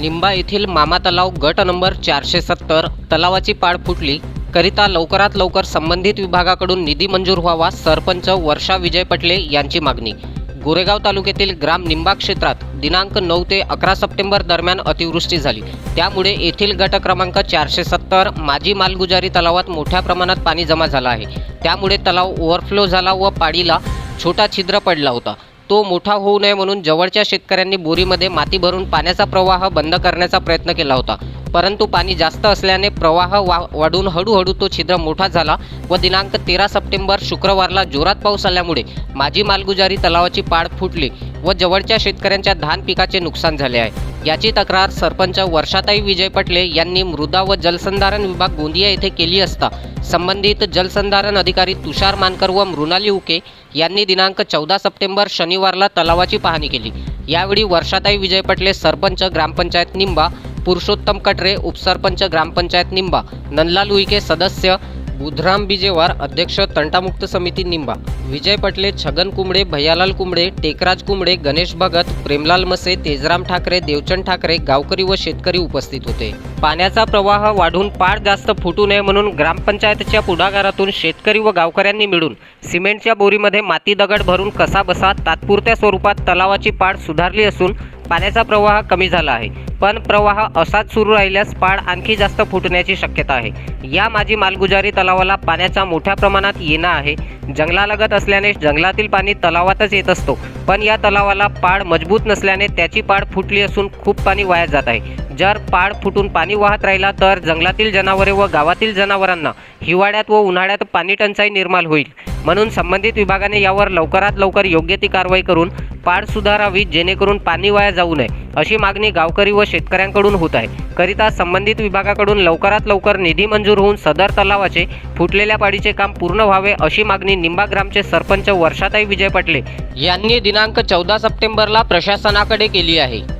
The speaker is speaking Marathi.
निंबा येथील मामा तलाव गट नंबर चारशे सत्तर तलावाची पाड फुटली. करिता लवकरात लवकर संबंधित विभागाकडून निधी मंजूर व्हावा सरपंच वर्षा विजय पटले यांची मागणी. गोरेगाव तालुक्यातील ग्राम निंबा क्षेत्रात दिनांक नऊ ते अकरा सप्टेंबर दरम्यान अतिवृष्टी झाली. त्यामुळे येथील गट क्रमांक चारशे सत्तर माजी मालगुजारी तलावात मोठ्या प्रमाणात पाणी जमा झालं आहे. त्यामुळे तलाव ओव्हरफ्लो झाला व पाडीला छोटा छिद्र पडला होता. तो मोठा होऊ नये म्हणून जवळच्या शेतकऱ्यांनी बोरीमध्ये माती भरून पाण्याचा प्रवाह बंद करण्याचा प्रयत्न केला होता. परंतु पाणी जास्त असल्याने प्रवाह वा वाढून हळूहळू तो छिद्र मोठा झाला व दिनांक तेरा सप्टेंबर शुक्रवारला जोरात पाऊस आल्यामुळे माझी मालगुजारी तलावाची पाड फुटली व जवळच्या शेतकऱ्यांच्या धान पिकाचे नुकसान झाले आहे. याची तक्रार सरपंच वर्षाताई विजय पटले यांनी मृदा व जलसंधारण विभाग गोंदिया येथे केली असता संबंधित जलसंधारण अधिकारी तुषार मानकर व मृणाली उके यांनी दिनांक चौदा सप्टेंबर शनिवारला तलावाची पाहणी केली. यावेळी वर्षाताई विजय पटले सरपंच ग्रामपंचायत निंबा पुरुषोत्तम कटरे उपसरपंच ग्रामपंचायत निंबा नंदलाल उईके सदस्य बुधराम बिजेवार अध्यक्ष तंटामुक्त समिती निंबा विजय पटले छगन कुंबडे भैयालाल कुंबडे टेकराज कुंबडे गणेश भगत प्रेमलाल मसे तेजराम ठाकरे देवचंद ठाकरे गावकरी व शेतकरी उपस्थित होते. पाण्याचा प्रवाह वाढून पाड जास्त फुटू नये म्हणून ग्रामपंचायतच्या पुढाकारातून शेतकरी व गावकऱ्यांनी मिळून सिमेंटच्या बोरीमध्ये माती दगड भरून कसा बसा तात्पुरत्या स्वरूपात तलावाची पाड सुधारली असून पाण्याचा प्रवाह कमी झाला आहे. पण प्रवाह असाच सुरू राहिल्यास पाड आणखी जास्त फुटण्याची शक्यता आहे. या माझी मालगुजारी तलावाला पाण्याचा मोठ्या प्रमाणात येणं आहे. जंगलालगत असल्याने जंगलातील पाणी तलावातच येत असतो. पण या तलावाला पाड मजबूत नसल्याने त्याची पाड फुटली असून खूप पाणी वाया जात आहे. जर पाड फुटून पाणी पाणी वाहत राहिला तर जंगलातील जनावरे व गावातील जनावरांना हिवाळ्यात व उन्हाळ्यात पाणी टंचाई निर्माण होईल. म्हणून संबंधित विभागाने यावर लवकरात लवकर योग्य ती कारवाई करून पाड सुधारावी जेणेकरून पाणी वाया जाऊ नये अशी मागणी गावकरी व शेतकऱ्यांकडून होत आहे. करिता संबंधित विभागाकडून लवकरात लवकर निधी मंजूर होऊन सदर तलावाचे फुटलेल्या पाडीचे काम पूर्ण व्हावे अशी मागणी निंबा ग्रामचे सरपंच वर्षाताई विजय पटले यांनी दिनांक चौदा सप्टेंबरला प्रशासनाकडे केली आहे.